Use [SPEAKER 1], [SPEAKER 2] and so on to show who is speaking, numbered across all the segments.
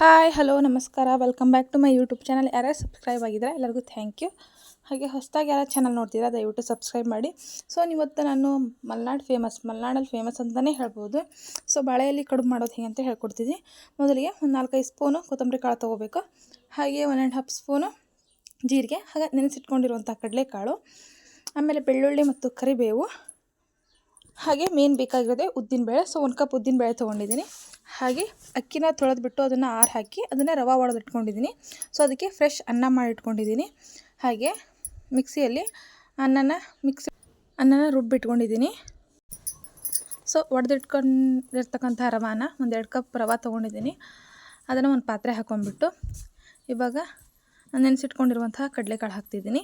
[SPEAKER 1] Hi hello ನಮಸ್ಕಾರ. Welcome back to my YouTube channel ಯಾರ್ಯಾರು subscribe ಆಗಿದ್ದಾರೆ, ಎಲ್ಲರಿಗೂ ಥ್ಯಾಂಕ್ ಯು ಹಾಗೆ ಹೊಸದಾಗಿ ಯಾರು ಚಾನಲ್ ನೋಡ್ತೀರಾ ದಯವಿಟ್ಟು ಸಬ್ಸ್ಕ್ರೈಬ್ ಮಾಡಿ. ಸೊ ಇವತ್ತು ನಾನು ಮಲೆನಾಡು ಫೇಮಸ್ ಮಲೆನಾಡಲ್ಲಿ ಫೇಮಸ್ ಅಂತಲೇ ಹೇಳ್ಬೋದು. ಸೊ ಬಾಳೆಯಲ್ಲಿ ಕಡುಬು ಮಾಡೋದು ಹೇಗೆ ಅಂತ ಹೇಳ್ಕೊಡ್ತೀನಿ ಮೊದಲಿಗೆ ಒಂದು ನಾಲ್ಕೈದು ಸ್ಪೂನು ಕೊತ್ತಂಬರಿ ಕಾಳು ತೊಗೋಬೇಕು. ಹಾಗೆ ಒನ್ ಆ್ಯಂಡ್ ಹಾಫ್ ಸ್ಪೂನು ಜೀರಿಗೆ, ಹಾಗೆ ನೆನೆಸಿಟ್ಕೊಂಡಿರುವಂಥ ಕಡಲೆಕಾಳು. ಆಮೇಲೆ ಬೆಳ್ಳುಳ್ಳಿ ಮತ್ತು ಕರಿಬೇವು. ಹಾಗೆ ಮೇನ್ ಬೇಕಾಗಿರೋದೆ ಉದ್ದಿನಬೇಳೆ ಸೊ ಒಂದು ಕಪ್ ಉದ್ದಿನಬೇಳೆ ತೊಗೊಂಡಿದ್ದೀನಿ. ಹಾಗೆ ಅಕ್ಕಿನ ತೊಳೆದ್ಬಿಟ್ಟು ಅದನ್ನು ಆರು ಹಾಕಿ ಅದನ್ನು ರವೆ ಒಡೆದಿಟ್ಕೊಂಡಿದ್ದೀನಿ ಸೊ ಅದಕ್ಕೆ ಫ್ರೆಶ್ ಅನ್ನ ಮಾಡಿಟ್ಕೊಂಡಿದ್ದೀನಿ ಹಾಗೆ ಮಿಕ್ಸಿಯಲ್ಲಿ ಅನ್ನನ ಮಿಕ್ಸ್ ಅನ್ನನ ರುಬ್ಬಿಟ್ಕೊಂಡಿದ್ದೀನಿ ಸೊ ಒಡೆದಿಟ್ಕೊಂಡಿರ್ತಕ್ಕಂಥ ರವಾನ ಒಂದೆರಡು ಕಪ್ ರವೆ ತೊಗೊಂಡಿದ್ದೀನಿ. ಅದನ್ನು ಒಂದು ಪಾತ್ರೆ ಹಾಕ್ಕೊಂಡ್ಬಿಟ್ಟು ಇವಾಗ ನೆನೆಸಿಟ್ಕೊಂಡಿರುವಂತಹ ಕಡಲೆಕಾಳು ಹಾಕ್ತಿದ್ದೀನಿ.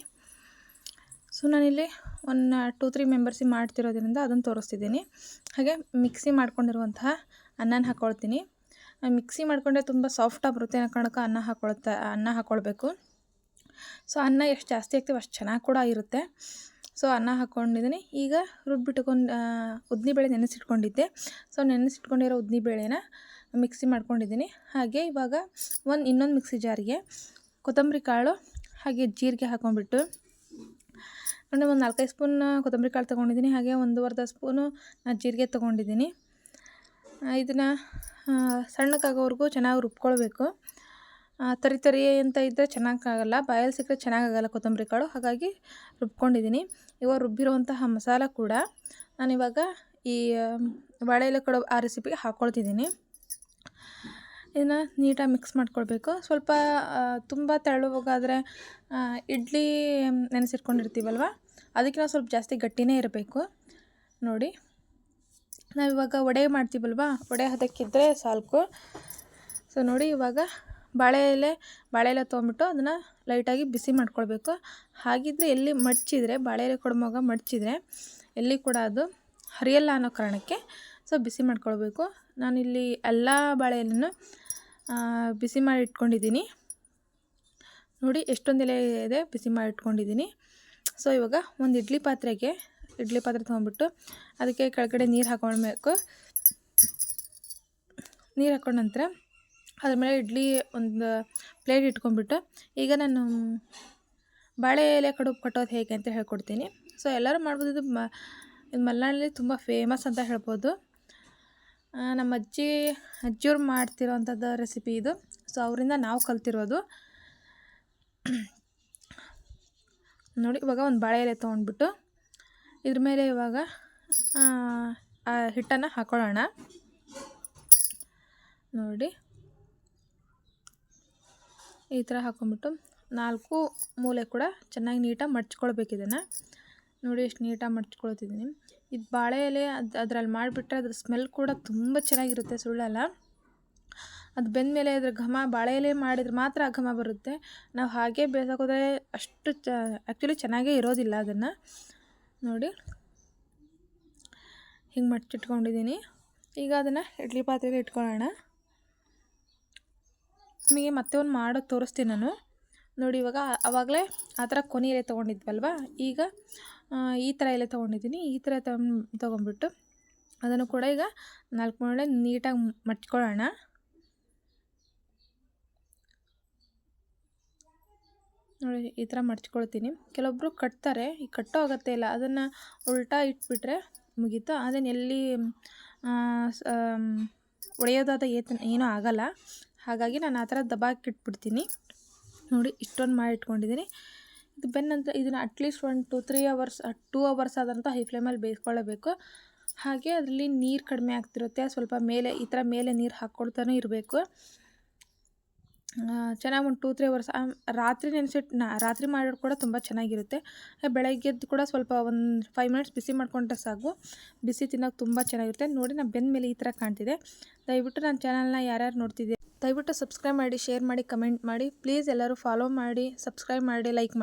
[SPEAKER 1] ಸೊ ನಾನಿಲ್ಲಿ ಒಂದು ಟೂ, ತ್ರೀ ಮೆಂಬರ್ಸಿಗೆ ಮಾಡ್ತಿರೋದ್ರಿಂದ ಅದನ್ನು ತೋರಿಸ್ತಿದ್ದೀನಿ. ಹಾಗೆ ಮಿಕ್ಸಿ ಮಾಡ್ಕೊಂಡಿರುವಂತಹ ಅನ್ನನ ಹಾಕ್ಕೊಳ್ತೀನಿ ಮಿಕ್ಸಿ ಮಾಡಿಕೊಂಡ್ರೆ ತುಂಬ ಸಾಫ್ಟಾಗಿ ಬರುತ್ತೆ ಅನ್ನೋ ಕಾರಣಕ್ಕೆ ಅನ್ನ ಹಾಕ್ಕೊಳ್ತಾ ಅನ್ನ ಹಾಕ್ಕೊಳ್ಬೇಕು ಸೊ ಅನ್ನ ಎಷ್ಟು ಜಾಸ್ತಿ ಆಗ್ತೀವಿ ಅಷ್ಟು ಚೆನ್ನಾಗಿ ಕೂಡ ಇರುತ್ತೆ. ಸೊ ಅನ್ನ ಹಾಕ್ಕೊಂಡಿದ್ದೀನಿ ಈಗ ರುಬ್ಬಿಟ್ಕೊಂಡು ಉದ್ದಿನಬೇಳೆ ನೆನೆಸಿಟ್ಕೊಂಡಿದ್ದೆ. ಸೊ ನೆನೆಸಿಟ್ಕೊಂಡಿರೋ ಉದ್ದಿನಬೇಳೆನ ಮಿಕ್ಸಿ ಮಾಡ್ಕೊಂಡಿದ್ದೀನಿ. ಹಾಗೆ ಇವಾಗ ಒಂದು, ಇನ್ನೊಂದು ಮಿಕ್ಸಿ ಜಾರಿಗೆ ಕೊತ್ತಂಬರಿ ಕಾಳು, ಹಾಗೆ ಜೀರಿಗೆ ಹಾಕ್ಕೊಂಡ್ಬಿಟ್ಟು ಅಂದರೆ ಒಂದು ನಾಲ್ಕೈದು ಸ್ಪೂನ್ ಕೊತ್ತಂಬರಿ ಕಾಳು ತೊಗೊಂಡಿದ್ದೀನಿ, ಹಾಗೆ ಒಂದೂವರೆ ಸ್ಪೂನು ಜೀರಿಗೆ ತೊಗೊಂಡಿದ್ದೀನಿ. ಇದನ್ನು ಸಣ್ಣಕ್ಕಾಗೋವರೆಗೂ ಚೆನ್ನಾಗಿ ರುಬ್ಕೊಳ್ಬೇಕು. ತರಿ ತರಿ ಅಂತ ಇದ್ದರೆ ಚೆನ್ನಾಗಾಗಲ್ಲ, ಬಾಯಲ್ಲಿ ಸಿಕ್ಕರೆ ಚೆನ್ನಾಗಾಗಲ್ಲ ಕೊತ್ತಂಬರಿ ಕಾಳು, ಹಾಗಾಗಿ ರುಬ್ಕೊಂಡಿದ್ದೀನಿ. ಇವಾಗ ರುಬ್ಬಿರುವಂತಹ ಮಸಾಲ ಕೂಡ ನಾನಿವಾಗ ಈ ಬಾಳೆ ಎಲೆ ಕೊಡೋ ಆ ರೆಸಿಪಿಗೆ ಹಾಕ್ಕೊಳ್ತಿದ್ದೀನಿ ಇದನ್ನು ನೀಟಾಗಿ ಮಿಕ್ಸ್ ಮಾಡ್ಕೊಳ್ಬೇಕು. ಸ್ವಲ್ಪ ತುಂಬ ತೆಳುವಾಗಾದರೆ ಇಡ್ಲಿ ನೆನೆಸಿಟ್ಕೊಂಡಿರ್ತೀವಲ್ವ? ಅದಕ್ಕಿಂತ ಸ್ವಲ್ಪ ಜಾಸ್ತಿ ಗಟ್ಟಿನೇ ಇರಬೇಕು. ನೋಡಿ ನಾವಿವಾಗ ವಡೆ ಮಾಡ್ತೀವಲ್ವಾ? ವಡೆ ಹದಕ್ಕಿದ್ದರೆ ಸಾಕು ಸೊ ನೋಡಿ, ಇವಾಗ ಬಾಳೆ ಎಲೆ ಬಾಳೆ ಎಲೆ ತೊಗೊಂಬಿಟ್ಟು ಅದನ್ನು ಲೈಟಾಗಿ ಬಿಸಿ ಮಾಡ್ಕೊಳ್ಬೇಕು. ಹಾಗಿದ್ರೆ ಎಲ್ಲಿ ಮಡ್ಚಿದರೆ, ಬಾಳೆ ಎಲೆ ಕೊಡುವಾಗ ಮಡ್ಚಿದರೆ ಎಲ್ಲಿ ಕೂಡ ಅದು ಹರಿಯಲ್ಲ ಅನ್ನೋ ಕಾರಣಕ್ಕೆ ಸೊ, ಬಿಸಿ ಮಾಡ್ಕೊಳ್ಬೇಕು. ನಾನಿಲ್ಲಿ ಎಲ್ಲ ಬಾಳೆ ಎಲೆನೂ ಬಿಸಿ ಮಾಡಿ ಇಟ್ಕೊಂಡಿದ್ದೀನಿ. ನೋಡಿ, ಎಷ್ಟೊಂದು ಎಲೆ ಇದೆ, ಬಿಸಿ ಮಾಡಿ ಇಟ್ಕೊಂಡಿದ್ದೀನಿ. ಸೊ ಇವಾಗ ಒಂದು ಇಡ್ಲಿ ಪಾತ್ರೆಗೆ, ಇಡ್ಲಿ ಪಾತ್ರೆ ತೊಗೊಂಡ್ಬಿಟ್ಟು ಅದಕ್ಕೆ ಕೆಳಗಡೆ ನೀರು ಹಾಕೊಳ್ಬೇಕು. ನೀರು ಹಾಕೊಂಡ ನಂತರ ಅದ್ರ ಮೇಲೆ ಇಡ್ಲಿ ಒಂದು ಪ್ಲೇಟ್ ಇಟ್ಕೊಂಡ್ಬಿಟ್ಟು ಈಗ ನಾನು ಬಾಳೆ ಎಲೆ ಕಡುಬು ಕಟ್ಟೋದು ಹೇಗೆ ಅಂತ ಹೇಳ್ಕೊಡ್ತೀನಿ. ಸೊ ಎಲ್ಲರೂ ಮಾಡ್ಬೋದು. ಇದು ಮ, ಇದು ಮಲೆನಾಡಲ್ಲಿ ತುಂಬ ಫೇಮಸ್ ಅಂತ ಹೇಳ್ಬೋದು. ನಮ್ಮ ಅಜ್ಜಿ, ಅಜ್ಜಿಯವ್ರು ಮಾಡ್ತಿರೋವಂಥದ್ದು ರೆಸಿಪಿ ಇದು. ಸೊ ಅವರಿಂದ ನಾವು ಕಲ್ತಿರೋದು. ನೋಡಿ, ಇವಾಗ ಒಂದು ಬಾಳೆ ಎಲೆ ತೊಗೊಂಡ್ಬಿಟ್ಟು ಇದ್ರ ಮೇಲೆ ಇವಾಗ, ಆ ಹಿಟ್ಟನ್ನು ಹಾಕೊಳ್ಳೋಣ. ನೋಡಿ. ಈ ಥರ ಹಾಕೊಂಡ್ಬಿಟ್ಟು ನಾಲ್ಕು ಮೂಲೆ ಕೂಡ ಚೆನ್ನಾಗಿ ನೀಟಾಗಿ ಮಡ್ಚ್ಕೊಳ್ಬೇಕಿದನ್ನು ನೋಡಿ, ಎಷ್ಟು ನೀಟಾಗಿ ಮಡ್ಚ್ಕೊಳ್ತಿದ್ದೀನಿ. ಇದು ಬಾಳೆ ಎಲೆ ಅದು ಅದರಲ್ಲಿ ಮಾಡಿಬಿಟ್ರೆ ಅದ್ರ ಸ್ಮೆಲ್ ಕೂಡ ತುಂಬ ಚೆನ್ನಾಗಿರುತ್ತೆ ಸುಳ್ಳಲ್ಲ. ಅದು ಬೆಂದ ಮೇಲೆ ಅದ್ರ ಘಮ ಬಾಳೆ ಎಲೆ ಮಾಡಿದ್ರೆ ಮಾತ್ರ ಆ ಘಮ ಬರುತ್ತೆ. ನಾವು ಹಾಗೆ ಬೇಯಿಸೋಕೋದ್ರೆ ಅಷ್ಟು ಚ ಆ್ಯಕ್ಚುಲಿ ಚೆನ್ನಾಗೇ ಇರೋದಿಲ್ಲ ಅದನ್ನು. ನೋಡಿ. ಹಿಂಗೆ ಮಡ್ಚಿಟ್ಕೊಂಡಿದ್ದೀನಿ. ಈಗ ಅದನ್ನು ಇಡ್ಲಿ ಪಾತ್ರೆಗೆ ಇಟ್ಕೊಳ್ಳೋಣ. ನಿಮಗೆ ಮತ್ತೆ ಒಂದು ಮಾಡೋದು ತೋರಿಸ್ತೀನಿ ನಾನು. ನೋಡಿ, ಇವಾಗ ಆವಾಗಲೇ ಆ ಥರ ಕೊನೆ ಎಲೆ ತೊಗೊಂಡಿದ್ವಲ್ವ? ಈಗ ಈ ಥರ ಎಲೆ ತೊಗೊಂಡಿದ್ದೀನಿ. ಈ ಥರ ತಗೊಂಡ್ಬಿಟ್ಟು ಅದನ್ನು ಕೂಡ ಈಗ ನಾಲ್ಕು ಮೂಳೆ ನೀಟಾಗಿ ಮಡ್ಚ್ಕೊಳ್ಳೋಣ ನೋಡಿ, ಈ ಥರ ಮಡ್ಚ್ಕೊಳ್ತೀನಿ ಕೆಲವೊಬ್ಬರು ಕಟ್ತಾರೆ, ಈ ಕಟ್ಟೋ ಅಗತ್ಯ ಇಲ್ಲ. ಅದನ್ನು ಉಲ್ಟಾ ಇಟ್ಬಿಟ್ರೆ ಮುಗೀತು. ಅದನ್ನು ಎಲ್ಲಿ ಒಡೆಯೋದಾದ ಏತ ಏನೂ ಆಗಲ್ಲ. ಹಾಗಾಗಿ ನಾನು ಆ ಥರ ದಬಾಕಿಟ್ಬಿಡ್ತೀನಿ ನೋಡಿ, ಇಷ್ಟೊಂದು ಮಾಡಿ ಇಟ್ಕೊಂಡಿದ್ದೀನಿ ಇದು ನಂತರ ಇದನ್ನು at least one two three hours two hours ಆದಂಥ ಹೈ ಫ್ಲೇಮಲ್ಲಿ ಬೇಯಿಸ್ಕೊಳ್ಳಬೇಕು ಹಾಗೆ ಅದರಲ್ಲಿ ನೀರು ಕಡಿಮೆ ಆಗ್ತಿರುತ್ತೆ. ಸ್ವಲ್ಪ ಮೇಲೆ, ಈ ಥರ ಮೇಲೆ ನೀರು ಹಾಕ್ಕೊಳ್ತಾನೆ ಇರಬೇಕು. ಚೆನ್ನಾಗಿ ಒಂದು ಟೂ ತ್ರೀ ಅವರ್ಸ್ ರಾತ್ರಿ ನೆನೆಸಿಟ್ಟು ನಾ, ರಾತ್ರಿ ಮಾಡೋದು ಕೂಡ ತುಂಬ ಚೆನ್ನಾಗಿರುತ್ತೆ. ಬೆಳಗ್ಗೆದ್ದು ಕೂಡ ಸ್ವಲ್ಪ ಒಂದು ಫೈವ್ ಮಿನಿಟ್ಸ್ ಬಿಸಿ ಮಾಡ್ಕೊಂಡ್ರೆ ಸಾಕು. ಬಿಸಿ ತಿನ್ನೋಕೆ ತುಂಬ ಚೆನ್ನಾಗಿರುತ್ತೆ. ನೋಡಿ ನಾನು ಬೆಂದ ಮೇಲೆ ಈ ಥರ ಕಾಣ್ತಿದೆ. ದಯವಿಟ್ಟು ನನ್ನ ಚಾನಲ್ನ ಯಾರ್ಯಾರು ನೋಡ್ತಿದ್ದೆ ದಯವಿಟ್ಟು ಸಬ್ಸ್ಕ್ರೈಬ್ ಮಾಡಿ ಶೇರ್ ಮಾಡಿ ಕಮೆಂಟ್ ಮಾಡಿ. ಪ್ಲೀಸ್ ಎಲ್ಲರೂ ಫಾಲೋ ಮಾಡಿ ಸಬ್ಸ್ಕ್ರೈಬ್ ಮಾಡಿ ಲೈಕ್ ಮಾಡಿ.